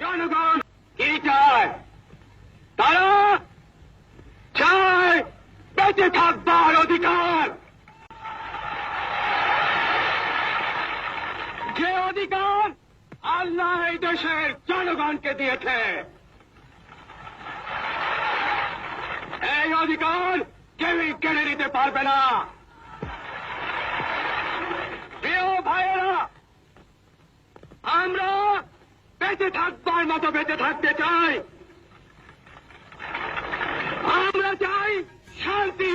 জনগণ, কি চায়? তারা থাকবার অধিকার। যে অধিকার আল্লাহ জনগণকে দিয়েছে, এই অধিকার কেউই কেড়ে নিতে পারবে না। বেঁচে থাকবার মতো বেঁচে থাকতে চাই। আমরা চাই শান্তি।